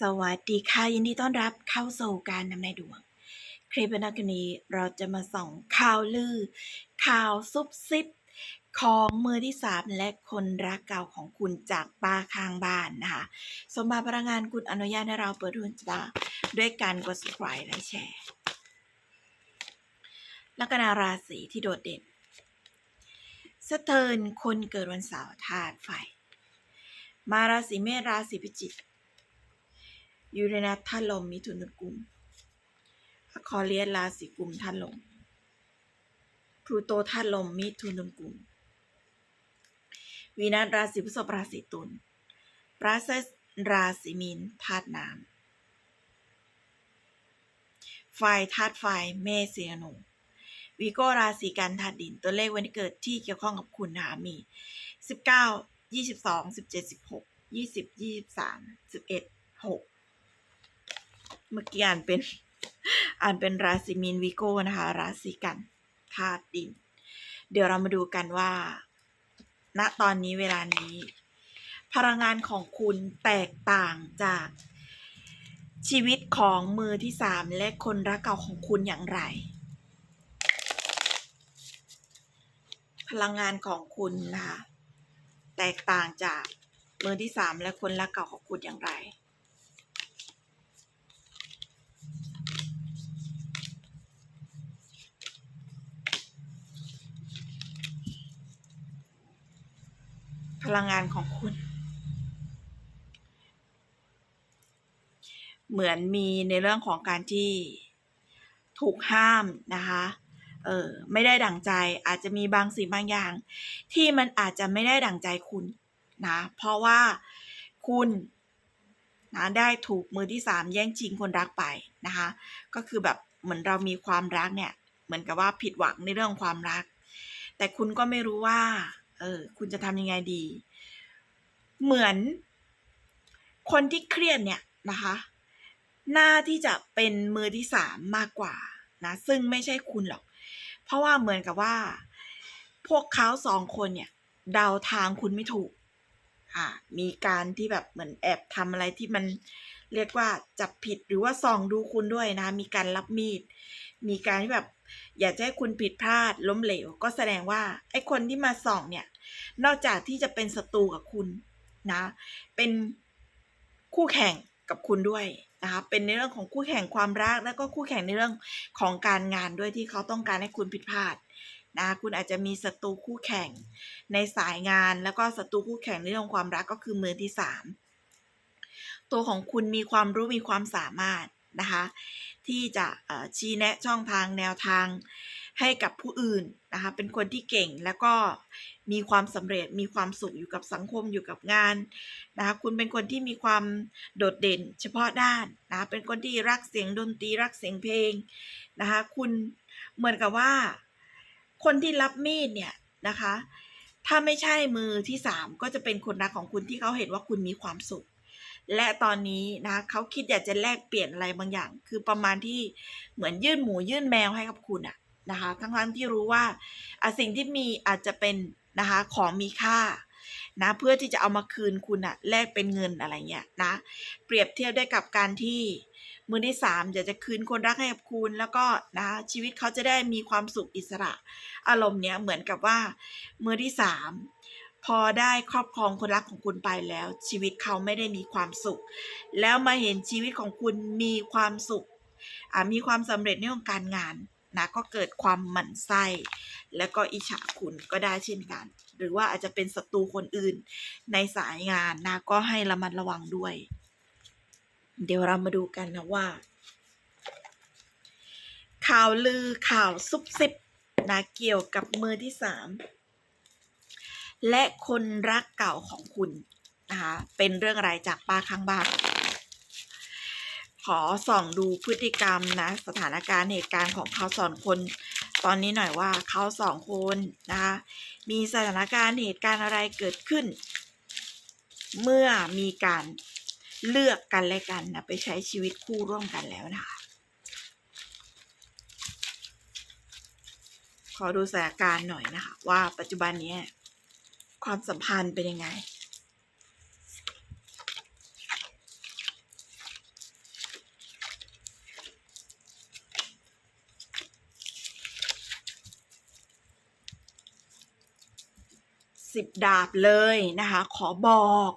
สวัสดีค่ะ ยินดีต้อนรับเข้าสู่การนำนายดวง คลิปวิดีโอนี้เราจะมาส่องข่าวลือ ข่าวซุบซิบ ของมือที่สามและคนรักเก่าของคุณจากป้าข้างบ้านนะคะ สมบัติพลังงานคุณอนุญาตให้เราเปิดดวงชะตาด้วยการกด subscribe และแชร์ลัคนาราศีที่โดดเด่นสเทิร์นคนเกิดวันเสาร์ธาตุไฟ มาราศีเมษราศีพิจิก ยูเรนัสธาตุลมมิถุนกุมอคอเรียสราศีกุมธาตุลมพลูโตธาตุลมมิถุนกุมวีนัสราศีพฤษภราศีตุลปราเซสราศีมีนธาตุน้ำไฟธาตุไฟเมษสีอนุวีโก้ราศีกันธาตุดินตัวเลขวันเกิดที่เกี่ยวข้องกับคุณนะคะมี 19 22 17 16 20 23 11 6 เมื่อกี้อ่านเป็น อ่านเป็นราศีมีนวิโก้นะคะ ราศีกันธาตุดิน เดี๋ยวเรามาดูกันว่า ณตอนนี้เวลานี้ พลังงานของคุณแตกต่างจากชีวิตของมือที่สามและคนรักเก่าของคุณอย่างไร พลังงานของคุณนะคะแตกต่างจากมือที่สามและคนรักเก่าของคุณอย่างไร พลังงานของคุณ เหมือนมีในเรื่องของการที่ถูกห้ามนะคะ เออไม่ได้ดั่งใจอาจจะมีบางสิ่งบางอย่าง ที่มันอาจจะไม่ได้ดั่งใจคุณนะ เพราะว่าคุณนะได้ถูกมือที่สามแย่งชิงคนรักไปนะคะ ก็คือแบบเหมือนเรามีความรักเนี่ย เหมือนกับว่าผิดหวังในเรื่องความรัก แต่คุณก็ไม่รู้ว่า ออ คุณจะทำยังไงดี เหมือนคนที่เครียดเนี่ยนะคะ หน้าที่จะเป็นมือที่สามมากกว่านะซึ่งไม่ใช่คุณหรอก เพราะว่าเหมือนกับว่า พวกเขาสองคนเนี่ย เดาทางคุณไม่ถูก อ่า มีการที่แบบเหมือนแอบทำอะไรที่มันเรียกว่าจับผิดหรือว่าส่องดูคุณด้วยนะ มีการรับมีด มีการที่แบบ อยากจะให้คุณผิดพลาดล้มเหลว ก็แสดงว่าไอ้คนที่มาส่องเนี่ย นอกจากที่จะเป็นศัตรูกับคุณนะ เป็นคู่แข่งกับคุณด้วยนะคะ เป็นในเรื่องของคู่แข่งความรัก แล้วก็คู่แข่งในเรื่องของการงานด้วยที่เขาต้องการให้คุณผิดพลาดนะคุณอาจจะมีศัตรูคู่แข่งในสายงาน แล้วก็ศัตรูคู่แข่งในเรื่องความรักก็คือมือที่สามตัวของคุณมีความรู้มีความสามารถนะคะ ที่จะชี้แนะช่องทางแนวทางให้กับผู้อื่นนะคะ เป็นคนที่เก่งแล้วก็มีความสำเร็จ มีความสุขอยู่กับสังคมอยู่กับงานนะคะ คุณเป็นคนที่มีความโดดเด่นเฉพาะด้านนะคะ เป็นคนที่รักเสียงดนตรีรักเสียงเพลงนะคะ คุณเหมือนกับว่า คนที่รับมีดเนี่ยนะคะ ถ้าไม่ใช่มือที่สามก็จะเป็นคนรักของคุณที่เขาเห็นว่าคุณมีความสุข และตอนนี้นะเขาคิดอยากจะแลกเปลี่ยนอะไรบางอย่าง คือประมาณที่เหมือนยื่นหมูยื่นแมวให้กับคุณอะนะคะทั้งทั้งที่รู้ว่าสิ่งที่มีอาจจะเป็นนะคะของมีค่านะเพื่อที่จะเอามาคืนคุณอะแลกเป็นเงินอะไรเงี้ยนะเปรียบเทียบได้กับการที่มือที่สามอยากจะคืนคนรักให้กับคุณแล้วก็นะชีวิตเขาจะได้มีความสุขอิสระ อารมณ์เนี้ยเหมือนกับว่ามือที่สาม พอได้ครอบครองคนรักของคุณไปแล้ว ชีวิตเขาไม่ได้มีความสุข แล้วมาเห็นชีวิตของคุณมีความสุขมีความสำเร็จในเรื่องการงานนะก็เกิดความหมั่นไส้ แล้วก็อิจฉาคุณก็ได้เช่นกัน หรือว่าอาจจะเป็นศัตรูคนอื่นในสายงานนะก็ให้ระมัดระวังด้วย เดี๋ยวเรามาดูกันนะว่า ข่าวลือข่าวซุบซิบนะเกี่ยวกับมือที่สาม และคนรักเก่าของคุณนะคะเป็นเรื่องอะไรจากป้าข้างบ้านขอส่องดูพฤติกรรมนะสถานการณ์เหตุการณ์ของเขาสองคนตอนนี้หน่อยว่าเขาสองคนนะคะมีสถานการณ์เหตุการณ์อะไรเกิดขึ้น เมื่อมีการเลือกกันและกันนะไปใช้ชีวิตคู่ร่วมกันแล้วนะคะขอดูสถานการณ์หน่อยนะคะว่าปัจจุบันนี้ ความสัมพันธ์เป็นยังไง สิบดาบเลยนะคะ ขอบอก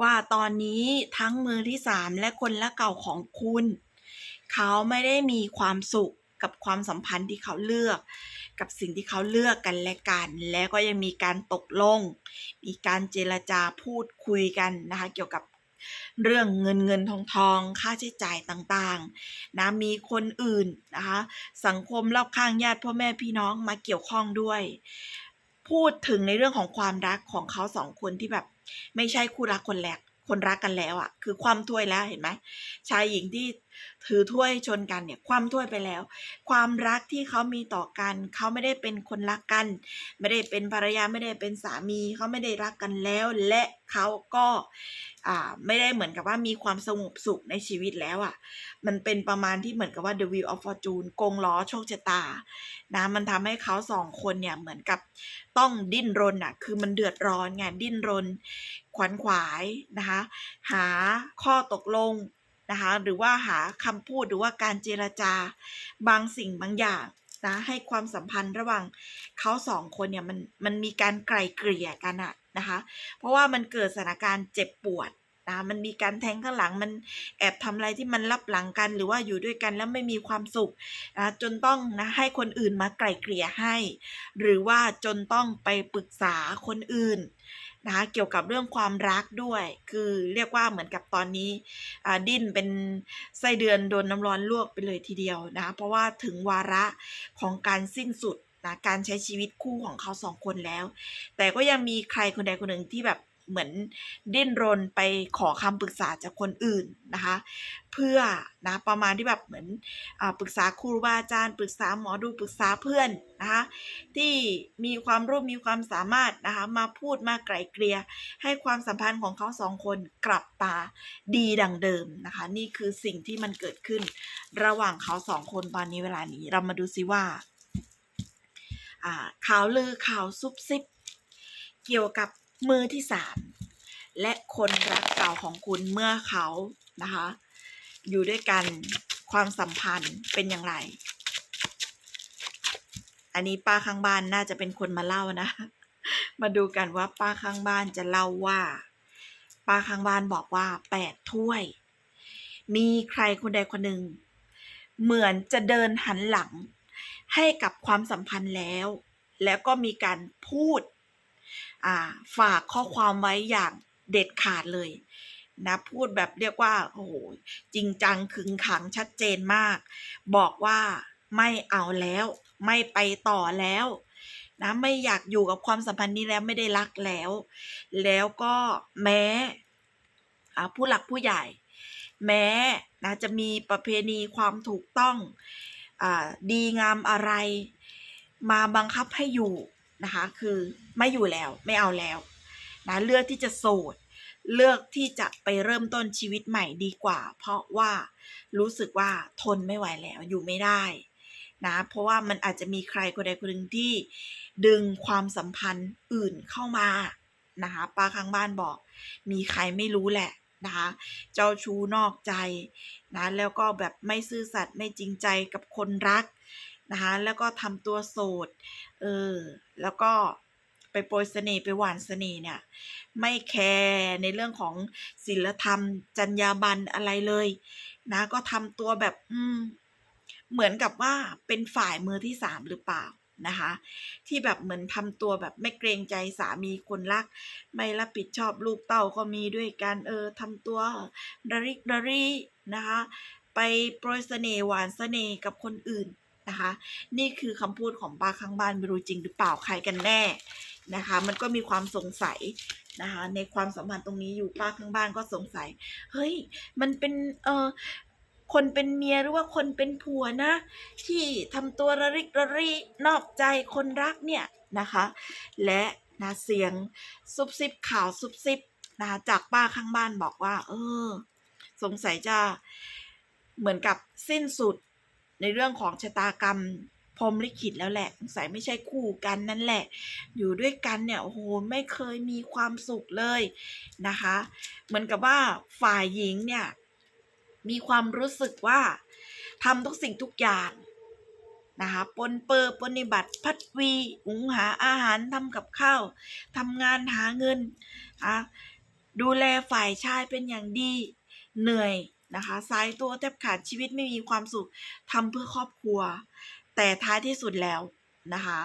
ว่าตอนนี้ทั้งมือที่สามและคนละเก่าของคุณ เขาไม่ได้มีความสุข กับความสัมพันธ์ที่เขาเลือก กับสิ่งที่เขาเลือกกันและกัน แล้วก็ยังมีการตกลง มีการเจรจาพูดคุยกันนะคะ เกี่ยวกับเรื่องเงินเงินทองทองค่าใช้จ่ายต่างๆนะมีคนอื่นนะคะ สังคมรอบข้างญาติพ่อแม่พี่น้องมาเกี่ยวข้องด้วย พูดถึงในเรื่องของความรักของเขาสองคนที่แบบ ไม่ใช่คู่รักคนแรกคนรักกันแล้วอะ่ะ คือความถ้วยแล้วเห็นไหมชายหญิงที่ ถือถ้วยชนกันเนี่ยความถ้วยไปแล้ว ความรักที่เขามีต่อกัน เขาไม่ได้เป็นคนรักกัน ไม่ได้เป็นภรรยาไม่ได้เป็นสามี เขาไม่ได้รักกันแล้ว และเขาก็อ่าไม่ได้เหมือนกับว่ามีความสงบสุขในชีวิตแล้วอะ่ะ มันเป็นประมาณที่เหมือนกับว่า The Wheel of Fortune กงล้อโชคชะตา นะ มันทำให้เขาสองคนเนี่ยเหมือนกับต้องดิ้นรนอะ คือมันเดือดร้อนไง ดิ้นรน ขวนขวายนะคะ หาข้อตกลง นะคะหรือว่าหาคำพูดหรือว่าการเจรจาบางสิ่งบางอย่างนะให้ความสัมพันธ์ระหว่างเขาสองคนเนี่ยมันมันมีการไกลเกลี่ยกันอะนะคะ เพราะว่ามันเกิดสถานการณ์เจ็บปวดนะมันมีการแทงข้างหลังมันแอบทำอะไรที่มันลับหลังกัน หรือว่าอยู่ด้วยกันแล้วไม่มีความสุขนะจนต้องนะให้คนอื่นมาไกลเกลี่ยให้ หรือว่าจนต้องไปปรึกษาคนอื่น นะคะเกี่ยวกับเรื่องความรักด้วย คือเรียกว่าเหมือนกับตอนนี้ดิ้นเป็นไส้เดือนโดนน้ำร้อนลวกไปเลยทีเดียวนะ เพราะว่าถึงวาระของการสิ้นสุดนะการใช้ชีวิตคู่ของเขาสองคนแล้ว แต่ก็ยังมีใครคนใดคนหนึ่งที่แบบ เหมือนดิ้นรนไปขอคำปรึกษาจากคนอื่นนะคะ เพื่อนะประมาณที่แบบเหมือนอปรึกษาครูบาอาจารย์ ปรึกษาหมอดูปรึกษาเพื่อนนะคะที่มีความรู้มีความสามารถนะคะมาพูดมาไกลเกลี่ยให้ความสัมพันธ์ของเขาสองคนกลับมาดีดังเดิมนะคะ นี่คือสิ่งที่มันเกิดขึ้น ระหว่างเขาสองคนตอนนี้เวลานี้เรามาดูซิว่าข่าวลือข่าวซุบซิบ เกี่ยวกับ มือที่สามและคนรักเก่าของคุณเมื่อเขานะคะ อยู่ด้วยกันความสัมพันธ์เป็นอย่างไร อันนี้ป้าข้างบ้านน่าจะเป็นคนมาเล่านะ มาดูกันว่าป้าข้างบ้านจะเล่าว่า ป้าข้างบ้านบอกว่าแปดถ้วย มีใครคนใดคนหนึ่ง เหมือนจะเดินหันหลังให้กับความสัมพันธ์แล้ว แล้วก็มีการพูด ฝากข้อความไว้อย่างเด็ดขาดเลยนะพูดแบบเรียกว่าโอ้โหจริงจังขึงขังชัดเจนมาก บอกว่าไม่เอาแล้ว ไม่ไปต่อแล้วนะไม่อยากอยู่กับความสัมพันธ์นี้แล้วไม่ได้รักแล้ว แล้วก็แม้อาผู้หลักผู้ใหญ่ แม้นะจะมีประเพณีความถูกต้องอาดีงามอะไร มาบังคับให้อยู่ นะคะ คือไม่อยู่แล้วไม่เอาแล้วนะเลือกที่จะโสด เลือกที่จะไปเริ่มต้นชีวิตใหม่ดีกว่า เพราะว่ารู้สึกว่าทนไม่ไหวแล้วอยู่ไม่ได้นะเพราะว่ามันอาจจะมีใครคนใดคนหนึ่งที่ดึงความสัมพันธ์อื่นเข้ามานะคะป้าข้างบ้านบอก มีใครไม่รู้แหละนะคะเจ้าชู้นอกใจนะแล้วก็แบบไม่ซื่อสัตย์ไม่จริงใจกับคนรัก นะคะ แล้วก็ทำตัวโสด เออ แล้วก็ไปโปรยเสน่ห์ไปหวานเสน่ห์เนี่ย ไม่แคร์ในเรื่องของศีลธรรม จรรยาบรรณอะไรเลย นะ ก็ทำตัวแบบ อืม เหมือนกับว่าเป็นฝ่ายมือที่สามหรือเปล่านะคะ ที่แบบเหมือนทำตัวแบบไม่เกรงใจสามีคนรัก ไม่รับผิดชอบลูกเต้าก็มีด้วยกันเออทำตัวระริกระรีนะคะ ไปโปรยเสน่ห์หวานเสน่ห์กับคนอื่น นะคะ นี่คือคำพูดของป้าข้างบ้านไม่รู้จริงหรือเปล่าใครกันแน่นะคะ มันก็มีความสงสัยนะคะ ในความสัมพันธ์ตรงนี้อยู่ป้าข้างบ้านก็สงสัย เฮ้ย มันเป็นเออคนเป็นเมียหรือว่าคนเป็นผัวนะ ที่ทำตัวระริกระรีนอกใจคนรักเนี่ยนะคะ และนะเสียงซุบซิบข่าวซุบซิบนะคะจากป้าข้างบ้านบอกว่า เออ สงสัยจะเหมือนกับสิ้นสุด ในเรื่องของชะตากรรมพรมลิขิตแล้วแหละสงสัยไม่ใช่คู่กันนั่นแหละ อยู่ด้วยกันเนี่ยโอ้โหไม่เคยมีความสุขเลยนะคะ เหมือนกับว่าฝ่ายหญิงเนี่ยมีความรู้สึกว่าทำทุกสิ่งทุกอย่างนะคะปนเปื้อปฏิบัติพัดวีหุงหาอาหารทำกับข้าวทำงานหาเงินนะคะดูแลฝ่ายชายเป็นอย่างดีเหนื่อย นะคะสายตัวแทบขาดชีวิตไม่มีความสุขทำเพื่อครอบครัว แต่ท้ายที่สุดแล้วนะคะ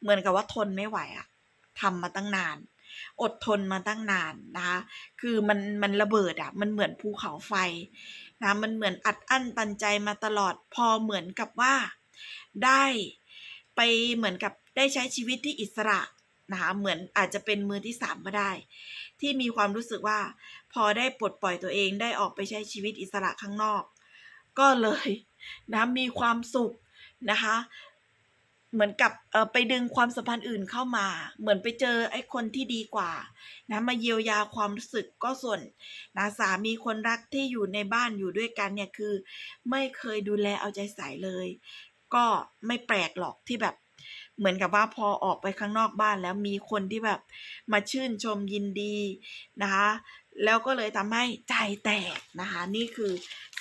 เหมือนกับว่าทนไม่ไหวอะทำมาตั้งนาน อดทนมาตั้งนานนะคะคือมันมันระเบิดอะมันเหมือนภูเขาไฟนะมันเหมือนอัดอั้นตันใจมาตลอดพอเหมือนกับว่าได้ไปเหมือนกับได้ใช้ชีวิตที่อิสระนะคะเหมือนอาจจะเป็นมือที่สามก็ได้ ที่มีความรู้สึกว่า พอได้ปลดปล่อยตัวเองได้ออกไปใช้ชีวิตอิสระข้างนอก ก็เลยนะมีความสุขนะคะ เหมือนกับเออไปดึงความสัมพันธ์อื่นเข้ามา เหมือนไปเจอไอ้คนที่ดีกว่านะมาเยียวยาความรู้สึกก็ส่วนนะสามีคนรักที่อยู่ในบ้านอยู่ด้วยกันเนี่ยคือ ไม่เคยดูแลเอาใจใส่เลย ก็ไม่แปลกหรอกที่แบบเหมือนกับว่าพอออกไปข้างนอกบ้านแล้วมีคนที่แบบมาชื่นชมยินดีนะคะ แล้วก็เลยทำให้ใจแตกนะคะ นี่คือ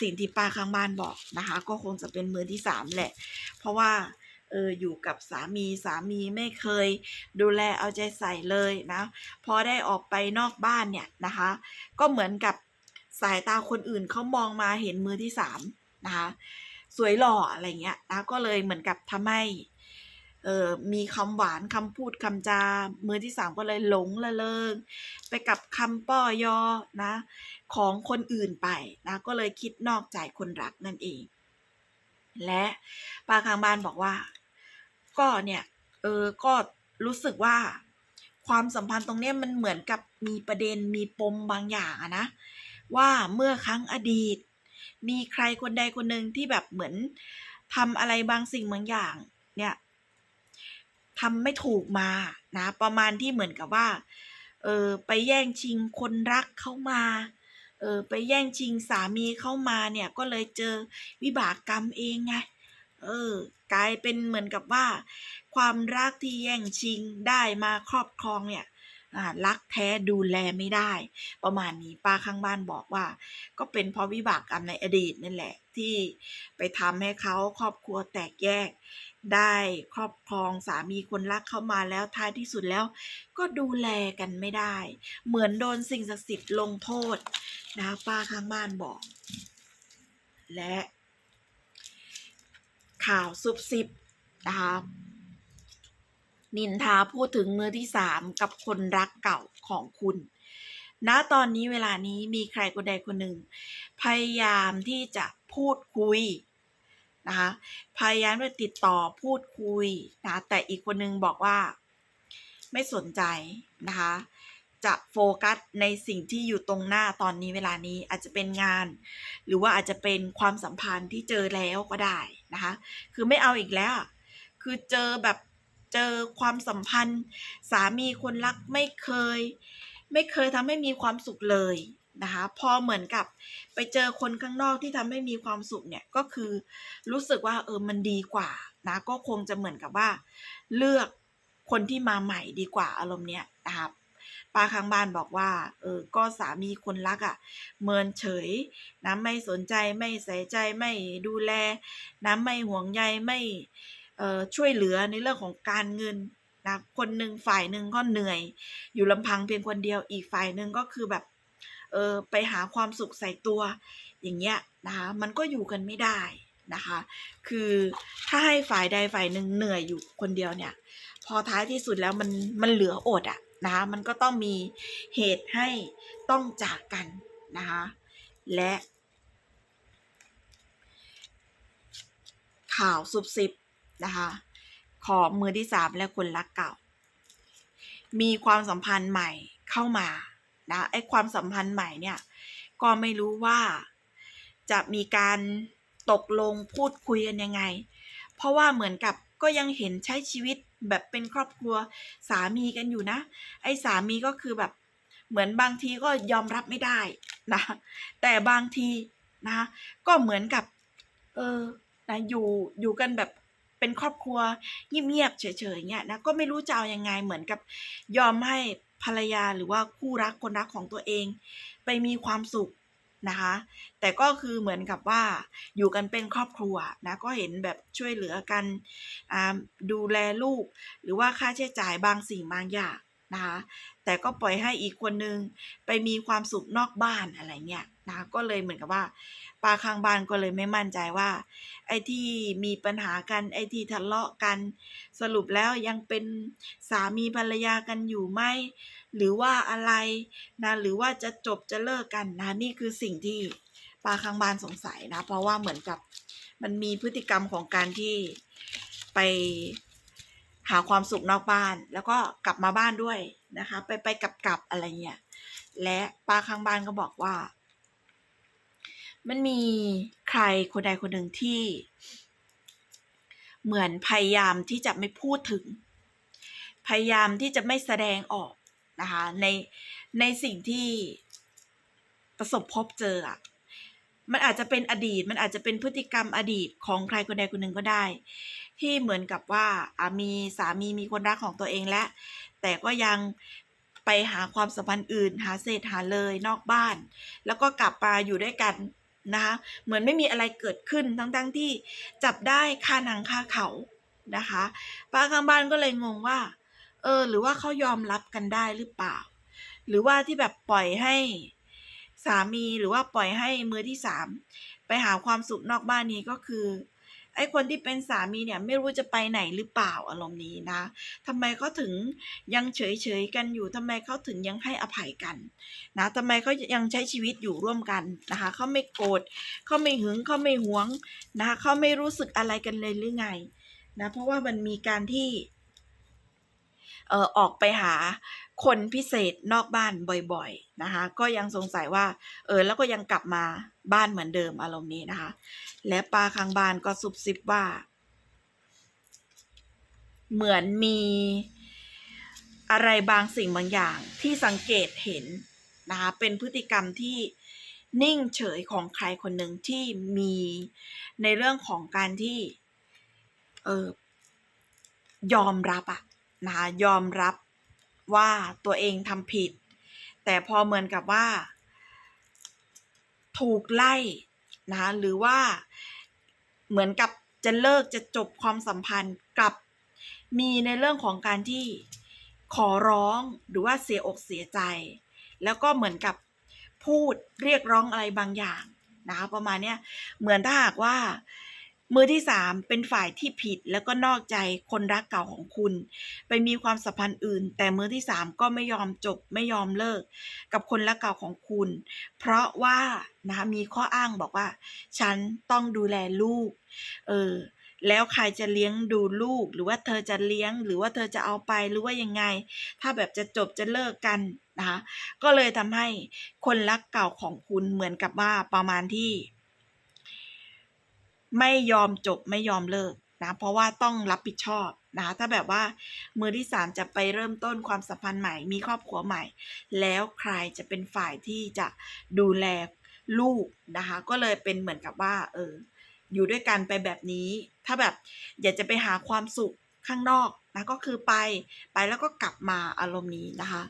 สิ่งที่ป้าข้างบ้านบอกนะคะ ก็คงจะเป็นมือที่สามแหละ เพราะว่าเอออยู่กับสามีสามีไม่เคย ดูแลเอาใจใส่เลยนะพอได้ออกไปนอกบ้านเนี่ยนะคะ ก็เหมือนกับสายตาคนอื่นเขามองมาเห็นมือที่สามนะคะสวยหล่ออะไรเงี้ยนะก็เลยเหมือนกับทำให้ เออมีคำหวานคำพูดคำจา มือที่สามก็เลยหลงละเลงไปกับคำป้อยอนะ ของคนอื่นไปนะ ก็เลยคิดนอกใจคนรักนั่นเอง และปาข้างบานบอกว่า ก็เนี่ยเออก็รู้สึกว่าความสัมพันธ์ตรงนี้มันเหมือนกับมีประเด็นมีปมบางอย่างอะนะ ว่าเมื่อครั้งอดีต มีใครคนใดคนหนึ่งที่แบบเหมือนทำอะไรบางสิ่งบางอย่าง เนี่ย ทำไม่ถูกมานะ ประมาณที่เหมือนกับว่าเออไปแย่งชิงคนรักเข้ามาเออไปแย่งชิงสามีเข้ามาเนี่ยก็เลยเจอวิบากกรรมเองไงเออกลายเป็นเหมือนกับว่า ความรักที่แย่งชิงได้มาครอบครองเนี่ยอ่ารักแท้ดูแลไม่ได้ ประมาณนี้ป้าข้างบ้านบอกว่า ก็เป็นเพราะวิบากกรรมในอดีตนั่นแหละ ที่ไปทำให้เขาครอบครัวแตกแยก ได้ครอบครองสามีคนรักเข้ามาแล้วท้ายที่สุดแล้ว ก็ดูแลกันไม่ได้ เหมือนโดนสิ่งศักดิ์สิทธิ์ลงโทษนะป้าข้างบ้านบอก และ ข่าวซุบซิบนะคะนินทาพูดถึงมือที่สามกับคนรักเก่าของคุณณตอนนี้เวลานี้มีใครคนใดคนหนึ่ง พยายามที่จะพูดคุย นะคะพยายามจะติดต่อพูดคุยนะแต่อีกคนหนึ่งบอกว่าไม่สนใจนะคะจะโฟกัสในสิ่งที่อยู่ตรงหน้าตอนนี้เวลานี้อาจจะเป็นงาน หรือว่าอาจจะเป็นความสัมพันธ์ที่เจอแล้วก็ได้นะคะคือไม่เอาอีกแล้วคือเจอแบบเจอความสัมพันธ์ สามีคนรักไม่เคย ไม่เคยทำให้มีความสุขเลย นะคะ พอเหมือนกับไปเจอคนข้างนอกที่ทำให้มีความสุขเนี่ยก็คือรู้สึกว่าเออมันดีกว่านะก็คงจะเหมือนกับว่า เลือกคนที่มาใหม่ดีกว่าอารมณ์เนี้ยนะครับป้าข้างบ้านบอกว่า เออ ก็สามีคนรักอะ่ะ เมินเฉย นะไม่สนใจ ไม่ใส่ใจ ไม่ดูแล นะไม่ห่วงใย ไม่เอ่อช่วยเหลือในเรื่องของการเงินนะ คนหนึ่งฝ่ายหนึ่งก็เหนื่อย อยู่ลำพังเพียงคนเดียว อีกฝ่ายหนึ่งก็คือแบบ เออไปหาความสุขใส่ตัว อย่างเงี้ยนะคะมันก็อยู่กันไม่ได้นะคะ คือถ้าให้ฝ่ายใดฝ่ายหนึ่งเหนื่อยอยู่คนเดียวเนี่ย พอท้ายที่สุดแล้วมันมันเหลืออดอะนะคะมันก็ต้องมีเหตุให้ต้องจากกันนะคะและข่าวซุบซิบนะคะของมือที่สามและคนรักเก่า มีความสัมพันธ์ใหม่เข้ามา นะไอ้ความสัมพันธ์ใหม่เนี่ย ก็ไม่รู้ว่าจะมีการตกลงพูดคุยกันยังไง เพราะว่าเหมือนกับก็ยังเห็นใช้ชีวิตแบบเป็นครอบครัวสามีกันอยู่นะ ไอ้สามีก็คือแบบเหมือนบางทีก็ยอมรับไม่ได้นะแต่บางทีนะก็เหมือนกับ เออนะอยู่อยู่กันแบบเป็นครอบครัวเงียบๆเฉยๆเงี้ยนะก็ไม่รู้จะเอายังไงเหมือนกับยอมให้ ภรรยาหรือว่าคู่รักคนรักของตัวเอง ไปมีความสุขนะคะ แต่ก็คือเหมือนกับว่าอยู่กันเป็นครอบครัวนะก็เห็นแบบช่วยเหลือกันดูแลลูก หรือว่าค่าใช้จ่ายบางสิ่งบางอย่างนะคะแต่ก็ปล่อยให้อีกคนนึงไปมีความสุขนอกบ้านอะไรเงี้ยนะคะก็เลยเหมือนกับว่า ป้าข้างบ้านก็เลยไม่มั่นใจว่า ไอ้ที่มีปัญหากันไอ้ที่ทะเลาะกัน สรุปแล้วยังเป็นสามีภรรยากันอยู่ไหมหรือว่าอะไรนะหรือว่าจะจบจะเลิกกันนะนี่คือสิ่งที่ป้าข้างบ้านสงสัยนะ เพราะว่าเหมือนกับมันมีพฤติกรรมของการที่ไปหาความสุขนอกบ้าน แล้วก็กลับมาบ้านด้วยนะคะ ไปไปกลับกลับอะไรเงี้ยและป้าข้างบ้านก็บอกว่า มันมีใครคนใดคนหนึ่งที่ เหมือนพยายามที่จะไม่พูดถึง พยายามที่จะไม่แสดงออกนะคะในในสิ่งที่ประสบพบเจออะมันอาจจะเป็นอดีต มันอาจจะเป็นพฤติกรรมอดีตของใครคนใดคนหนึ่งก็ได้ ที่เหมือนกับว่าอะมีสามีมีคนรักของตัวเองแล้วแต่ก็ยังไปหาความสัมพันธ์อื่น หาเศษหาเลยนอกบ้าน แล้วก็กลับมาอยู่ด้วยกัน นะคะเหมือนไม่มีอะไรเกิดขึ้นทั้งๆทที่จับได้คาหนังคาเขานะคะป้าข้างบ้านก็เลยงงว่า เออ หรือว่าเขายอมรับกันได้หรือเปล่า หรือว่าที่แบบปล่อยให้สามีหรือว่าปล่อยให้มือที่สามไปหาความสุขนอกบ้านนี้ก็คือ ไอ้คนที่เป็นสามีเนี่ยไม่รู้จะไปไหนหรือเปล่าอารมณ์นี้นะทำไมเขาถึงยังเฉยเฉยๆกันอยู่ทำไมเขาถึงยังให้อภัยกันนะทำไมเขายังใช้ชีวิตอยู่ร่วมกันนะคะเขาไม่โกรธเขาไม่หึงเขาไม่หวงนะคะเขาไม่รู้สึกอะไรกันเลยหรือไงนะเพราะว่ามันมีการที่ ออออกไปหาคนพิเศษนอกบ้านบ่อยๆนะคะ ก็ยังสงสัยว่า เออแล้วก็ยังกลับมาบ้านเหมือนเดิมอารมณ์นี้นะคะ และป้าข้างบ้านก็ซุบซิบว่า เหมือนมีอะไรบางสิ่งบางอย่างที่สังเกตเห็นนะคะเป็นพฤติกรรมที่นิ่งเฉยของใครคนหนึ่งที่มีในเรื่องของการที่ เออยอมรับอะ นะคะยอมรับว่าตัวเองทำผิด แต่พอเหมือนกับว่า ถูกไล่นะคะหรือว่าเหมือนกับจะเลิกจะจบความสัมพันธ์กับมีในเรื่องของการที่ขอร้องหรือว่าเสียอกเสียใจ แล้วก็เหมือนกับพูดเรียกร้องอะไรบางอย่างนะคะประมาณเนี้ยเหมือนถ้าหากว่า มือที่สามเป็นฝ่ายที่ผิดแล้วก็นอกใจคนรักเก่าของคุณ ไปมีความสัมพันธ์อื่น แต่มือที่สามก็ไม่ยอมจบไม่ยอมเลิก กับคนรักเก่าของคุณ เพราะว่านะคะมีข้ออ้างบอกว่า ฉันต้องดูแลลูก เออแล้วใครจะเลี้ยงดูลูก หรือว่าเธอจะเลี้ยง หรือว่าเธอจะเอาไปหรือว่ายังไง ถ้าแบบจะจบจะเลิกกันนะคะก็เลยทำให้คนรักเก่าของคุณเหมือนกับว่าประมาณที่ ไม่ยอมจบไม่ยอมเลิกนะเพราะว่าต้องรับผิดชอบนะคะถ้าแบบว่ามือที่สามจะไปเริ่มต้นความสัมพันธ์ใหม่ มีครอบครัวใหม่ แล้วใครจะเป็นฝ่ายที่จะดูแลลูกนะคะ ก็เลยเป็นเหมือนกับว่า เออ อยู่ด้วยกันไปแบบนี้ ถ้าแบบอยากจะไปหาความสุขข้างนอกนะก็คือไปไปแล้วก็กลับมาอารมณ์นี้นะคะ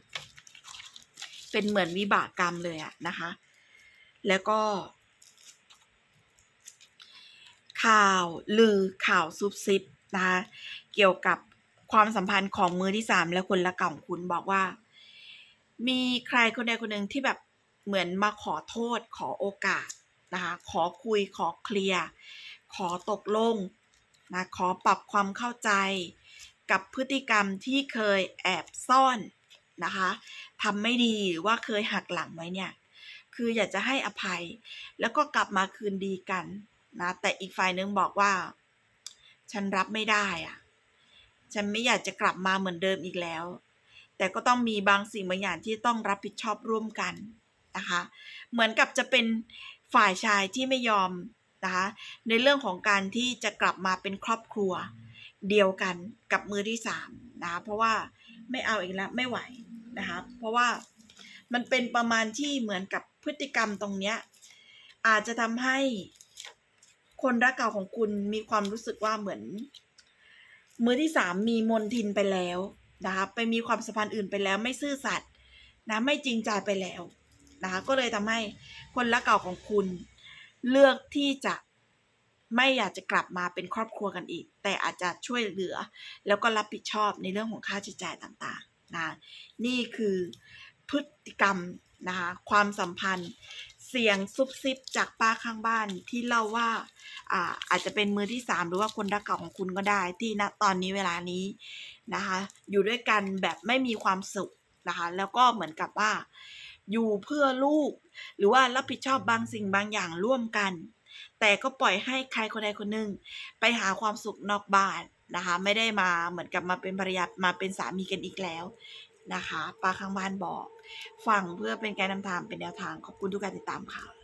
เป็นเหมือนวิบากกรรมเลยอะนะคะ แล้วก็ ข่าวลือข่าวซุบซิบนะคะเกี่ยวกับความสัมพันธ์ของมือที่สามและคนละเก่าของคุณบอกว่า มีใครคนใดคนหนึ่งที่แบบเหมือนมาขอโทษขอโอกาสนะคะขอคุยขอเคลียร์ขอตกลงนะขอปรับความเข้าใจกับพฤติกรรมที่เคยแอบซ่อนนะคะทำไม่ดีหรือว่าเคยหักหลังไว้เนี่ย คืออยากจะให้อภัย แล้วก็กลับมาคืนดีกัน นะแต่อีกฝ่ายนึงบอกว่า ฉันรับไม่ได้อะฉันไม่อยากจะกลับมาเหมือนเดิมอีกแล้ว แต่ก็ต้องมีบางสิ่งบางอย่างที่ต้องรับผิดชอบร่วมกันนะคะ เหมือนกับจะเป็นฝ่ายชายที่ไม่ยอมนะคะในเรื่องของการที่จะกลับมาเป็นครอบครัวเดียวกันกับมือที่สามนะคะเพราะว่าไม่เอาอีกแล้วไม่ไหวนะคะเพราะว่ามันเป็นประมาณที่เหมือนกับพฤติกรรมตรงเนี้ยอาจจะทำให้ คนรักเก่าของคุณมีความรู้สึกว่าเหมือน มือที่สามมีมนทินไปแล้วนะคะไปมีความสัมพันธ์อื่นไปแล้วไม่ซื่อสัตย์นะไม่จริงใจไปแล้วนะคะก็เลยทำให้คนรักเก่าของคุณ เลือกที่จะไม่อยากจะกลับมาเป็นครอบครัวกันอีก แต่อาจจะช่วยเหลือ แล้วก็รับผิดชอบในเรื่องของค่าใช้จ่ายต่างๆนะนี่คือพฤติกรรมนะคะความสัมพันธ์ เสียงซุบซิบจากป้าข้างบ้านที่เล่าว่าอาอาจจะเป็นมือที่สามหรือว่าคนรักเก่าของคุณก็ได้ ที่ณตอนนี้เวลานี้นะคะ อยู่ด้วยกันแบบไม่มีความสุขนะคะ แล้วก็เหมือนกับว่า อยู่เพื่อลูก หรือว่ารับผิดชอบบางสิ่งบางอย่างร่วมกัน แต่ก็ปล่อยให้ใครคนใดคนหนึ่งไปหาความสุขนอกบ้านนะคะ ไม่ได้มาเหมือนกับมาเป็นภรรยามาเป็นสามีกันอีกแล้ว นะคะป้าข้างบ้านบอก ฟังเพื่อเป็นการนำทางเป็นแนวทางขอบคุณทุกการติดตามค่ะ